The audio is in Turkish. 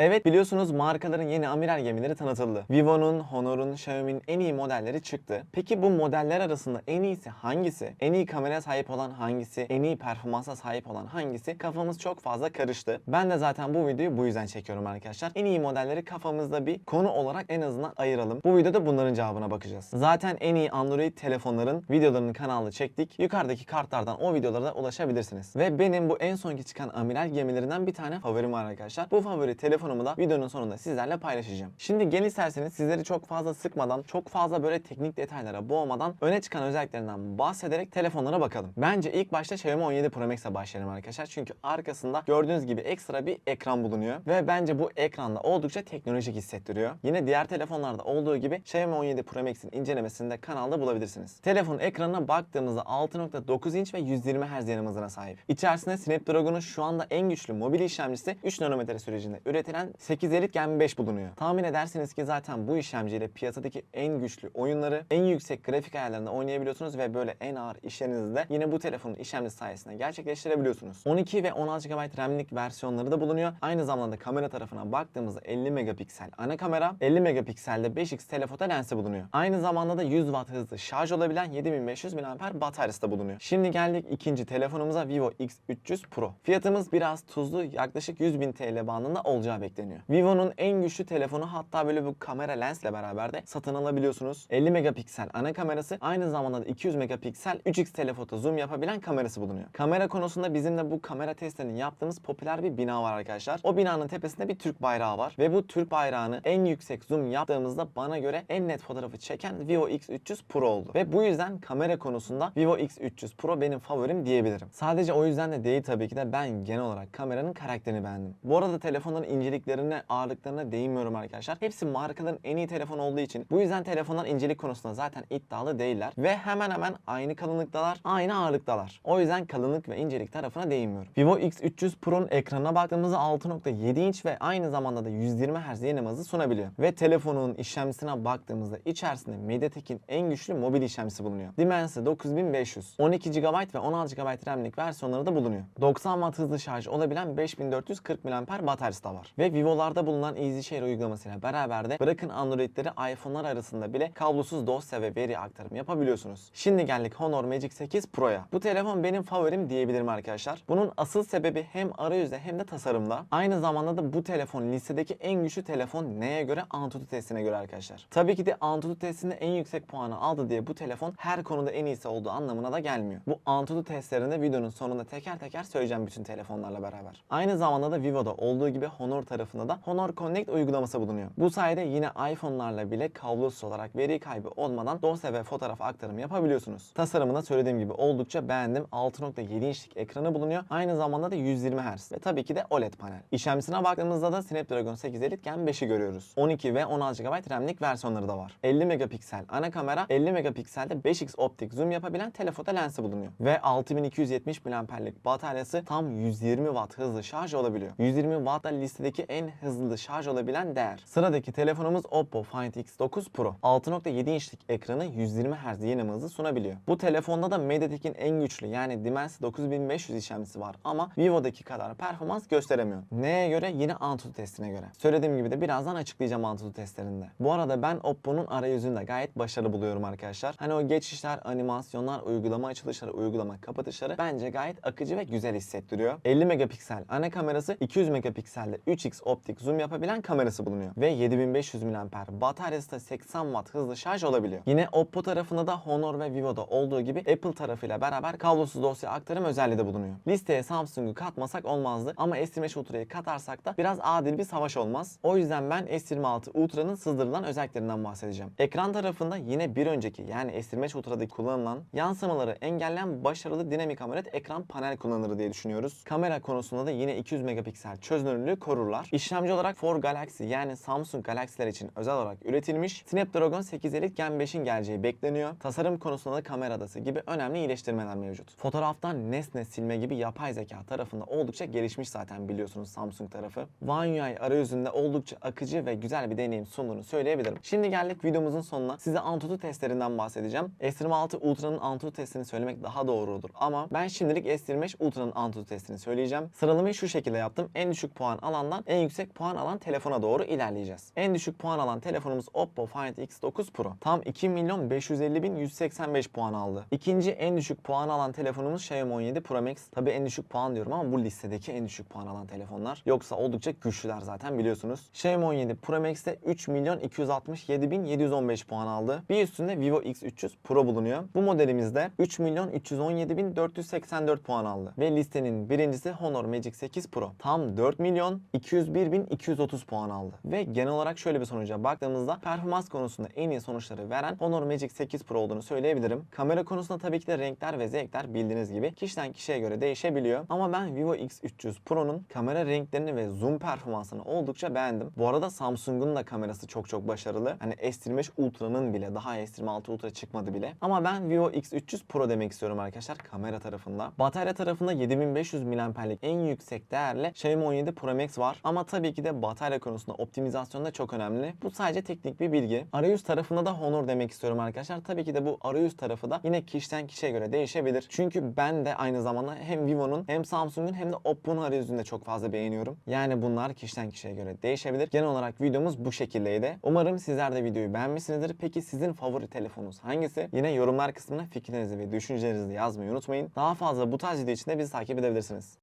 Evet biliyorsunuz markaların yeni amiral gemileri tanıtıldı. Vivo'nun, Honor'un, Xiaomi'nin en iyi modelleri çıktı. Peki bu modeller arasında en iyisi hangisi? En iyi kameraya sahip olan hangisi? En iyi performansa sahip olan hangisi? Kafamız çok fazla karıştı. Ben de zaten bu videoyu bu yüzden çekiyorum arkadaşlar. En iyi modelleri kafamızda bir konu olarak en azından ayıralım. Bu videoda bunların cevabına bakacağız. Zaten en iyi Android telefonların videolarını kanalda çektik. Yukarıdaki kartlardan o videolara da ulaşabilirsiniz. Ve benim bu en sonki çıkan amiral gemilerinden bir tane favorim var arkadaşlar. Bu favori telefonumu da videonun sonunda sizlerle paylaşacağım. Şimdi gel isterseniz sizleri çok fazla sıkmadan, çok fazla böyle teknik detaylara boğmadan öne çıkan özelliklerinden bahsederek telefonlara bakalım. Bence ilk başta Xiaomi 17 Pro Max'e başlayalım arkadaşlar. Çünkü arkasında gördüğünüz gibi ekstra bir ekran bulunuyor. Ve bence bu ekranda oldukça teknolojik hissettiriyor. Yine diğer telefonlarda olduğu gibi Xiaomi 17 Pro Max'in incelemesini de kanalda bulabilirsiniz. Telefon ekranına baktığımızda 6.9 inç ve 120 Hz yanım hızına sahip. İçerisinde Snapdragon'un şu anda en güçlü mobil işlemcisi 3 nanometre sürecinde üretilen 8 elit Gen 5 bulunuyor. Tahmin edersiniz ki zaten bu işlemciyle piyasadaki en güçlü oyunları en yüksek grafik ayarlarında oynayabiliyorsunuz ve böyle en ağır işlerinizi de yine bu telefonun işlemcisi sayesinde gerçekleştirebiliyorsunuz. 12 ve 16 GB RAM'lik versiyonları da bulunuyor. Aynı zamanda kamera tarafına baktığımızda 50 megapiksel ana kamera, 50 megapikselde 5x telefoto lensi bulunuyor. Aynı zamanda da 100 Watt hızlı şarj olabilen 7500 mAh bataryası da bulunuyor. Şimdi geldik ikinci telefonumuza Vivo X300 Pro. Fiyatımız biraz tuzlu yaklaşık 100.000 TL bandında olacağı bekleniyor. Vivo'nun en güçlü telefonu hatta böyle bu kamera lensle beraber de satın alabiliyorsunuz. 50 megapiksel ana kamerası aynı zamanda da 200 megapiksel 3x telefoto zoom yapabilen kamerası bulunuyor. Kamera konusunda bizim de bu kamera testlerini yaptığımız popüler bir bina var arkadaşlar. O binanın tepesinde bir Türk bayrağı var ve bu Türk bayrağını en yüksek zoom yaptığımızda bana göre en net fotoğrafı çeken Vivo X300 Pro oldu. Ve bu yüzden kamera konusunda Vivo X300 Pro benim favorim diyebilirim. Sadece o yüzden de değil tabii ki de ben genel olarak kameranın karakterini beğendim. Bu arada telefonların inceliklerine, ağırlıklarına değinmiyorum arkadaşlar. Hepsi markaların en iyi telefon olduğu için bu yüzden telefonlar incelik konusunda zaten iddialı değiller ve hemen hemen aynı kalınlıktalar, aynı ağırlıktalar. O yüzden kalınlık ve incelik tarafına değinmiyorum. Vivo X300 Pro'nun ekranına baktığımızda 6.7 inç ve aynı zamanda da 120 Hz yeni hızı sunabiliyor. Ve telefonun işlemcisine baktığımızda içerisinde MediaTek'in en güçlü mobil işlemcisi bulunuyor. Dimensity 9500, 12 GB ve 16 GB RAM'lik versiyonları da bulunuyor. 90 Watt hızlı şarj olabilen 5440 mAh bataryası da var. Ve Vivo'larda bulunan EasyShare uygulamasıyla beraber de bırakın Android'leri iPhone'lar arasında bile kablosuz dosya ve veri aktarımı yapabiliyorsunuz. Şimdi geldik Honor Magic 8 Pro'ya. Bu telefon benim favorim diyebilirim arkadaşlar. Bunun asıl sebebi hem arayüzde hem de tasarımda. Aynı zamanda da bu telefon listedeki en güçlü telefon neye göre? Antutu testine göre arkadaşlar. Tabii ki de Antutu testinde en yüksek puanı aldı diye bu telefon her konuda en iyisi olduğu anlamına da gelmiyor. Bu Antutu testlerinde videonun sonunda teker teker söyleyeceğim bütün telefonlarla beraber. Aynı zamanda da Vivo'da olduğu gibi Honor tarafında da Honor Connect uygulaması bulunuyor. Bu sayede yine iPhone'larla bile kablosuz olarak veri kaybı olmadan dosya ve fotoğraf aktarımı yapabiliyorsunuz. Tasarımını söylediğim gibi oldukça beğendim. 6.7 inçlik ekranı bulunuyor. Aynı zamanda da 120 Hz ve tabii ki de OLED panel. İşlemcisine baktığımızda da Snapdragon 8 Elite Gen 5'i görüyoruz. 12 ve 16 GB RAM'lik versiyonları da var. 50 megapiksel ana kamera, 50 megapikselde 5x optik zoom yapabilen telefoto lensi bulunuyor. Ve 6270 mAh'lik bataryası tam 120 Watt hızlı şarj olabiliyor. 120 Watt da listedeki en hızlı şarj olabilen değer. Sıradaki telefonumuz Oppo Find X9 Pro. 6.7 inçlik ekranı 120 Hz yeni hızı sunabiliyor. Bu telefonda da MediaTek'in en güçlü yani Dimensity 9500 işlemcisi var ama Vivo'daki kadar performans gösteremiyor. Neye göre? Yine Antutu testine göre. Söylediğim gibi de birazdan açıklayacağım Antutu testlerinde. Bu arada ben Oppo'nun arayüzünü de gayet başarılı buluyorum arkadaşlar. Hani o geçişler, animasyonlar, uygulama açılışları, uygulama kapatışları bence gayet akıcı ve güzel hissettiriyor. 50 megapiksel ana kamerası, 200 megapikselde 3x optik zoom yapabilen kamerası bulunuyor. Ve 7500 mAh bataryası da 80 Watt hızlı şarj olabiliyor. Yine Oppo tarafında da Honor ve Vivo'da olduğu gibi Apple tarafıyla beraber kablosuz dosya aktarım özelliği de bulunuyor. Listeye Samsung'u katmasak olmazdı ama S25 Ultra'yı katarsak da biraz adil bir savaş olmaz. O yüzden ben S26 Ultra'nın sızdırılan özelliklerinden bahsedeceğim. Ekran tarafında yine bir önceki yani S25 Ultra'daki kullanılan yansımaları engelleyen başarılı dinamik AMOLED ekran panel kullanılır diye düşünüyoruz. Kamera konusunda da yine 200 megapiksel çözünürlüğü korurlar. İşlemci olarak For Galaxy yani Samsung Galaxy'ler için özel olarak üretilmiş Snapdragon 8 Elite Gen 5'in geleceği bekleniyor. Tasarım konusunda da kamera adası gibi önemli iyileştirmeler mevcut. Fotoğraftan nesne silme gibi yapay zeka tarafında oldukça gelişmiş zaten biliyorsunuz Samsung tarafı. One UI arayüzünde oldukça akıcı ve güzel bir deneyim sunduğunu söyleyebilirim. Şimdi geldik videomuzun sonuna. Size Antutu testlerinden bahsedeceğim. S26 Ultra'nın Antutu testini söylemek daha doğrudur ama ben şimdilik S25 Ultra'nın Antutu testini söyleyeceğim. Sıralamayı şu şekilde yaptım. En düşük puan alandan en yüksek puan alan telefona doğru ilerleyeceğiz. En düşük puan alan telefonumuz Oppo Find X9 Pro. Tam 2 milyon 550 bin 185 puan aldı. İkinci en düşük puan alan telefonumuz Xiaomi 17 Pro Max. Tabii en düşük puan diyorum ama bu listedeki en düşük puan alan telefonlar. Yoksa oldukça güçlüler zaten biliyorsunuz. Xiaomi 17 Pro Max'te 3 milyon 267 bin 715 puan aldı. Bir üstünde Vivo X300 Pro bulunuyor. Bu modelimizde 3 milyon 317 bin 484 puan aldı. Ve listenin birincisi Honor Magic 8 Pro. Tam 4 milyon 200 301.230 puan aldı. Ve genel olarak şöyle bir sonuca baktığımızda performans konusunda en iyi sonuçları veren Honor Magic 8 Pro olduğunu söyleyebilirim. Kamera konusunda tabii ki de renkler ve zevkler bildiğiniz gibi kişiden kişiye göre değişebiliyor. Ama ben Vivo X300 Pro'nun kamera renklerini ve zoom performansını oldukça beğendim. Bu arada Samsung'un da kamerası çok çok başarılı. Hani S25 Ultra'nın bile daha S26 Ultra çıkmadı bile. Ama ben Vivo X300 Pro demek istiyorum arkadaşlar kamera tarafında. Batarya tarafında 7500 mAh'lik en yüksek değerle Xiaomi 17 Pro Max var. Ama tabii ki de batarya konusunda optimizasyon da çok önemli. Bu sadece teknik bir bilgi. Arayüz tarafında da Honor demek istiyorum arkadaşlar. Tabii ki de bu arayüz tarafı da yine kişiden kişiye göre değişebilir. Çünkü ben de aynı zamanda hem Vivo'nun hem Samsung'un hem de Oppo'nun arayüzünü de çok fazla beğeniyorum. Yani bunlar kişiden kişiye göre değişebilir. Genel olarak videomuz bu şekildeydi. Umarım sizler de videoyu beğenmişsinizdir. Peki sizin favori telefonunuz hangisi? Yine yorumlar kısmına fikirlerinizi ve düşüncelerinizi yazmayı unutmayın. Daha fazla bu tarz video için de bizi takip edebilirsiniz.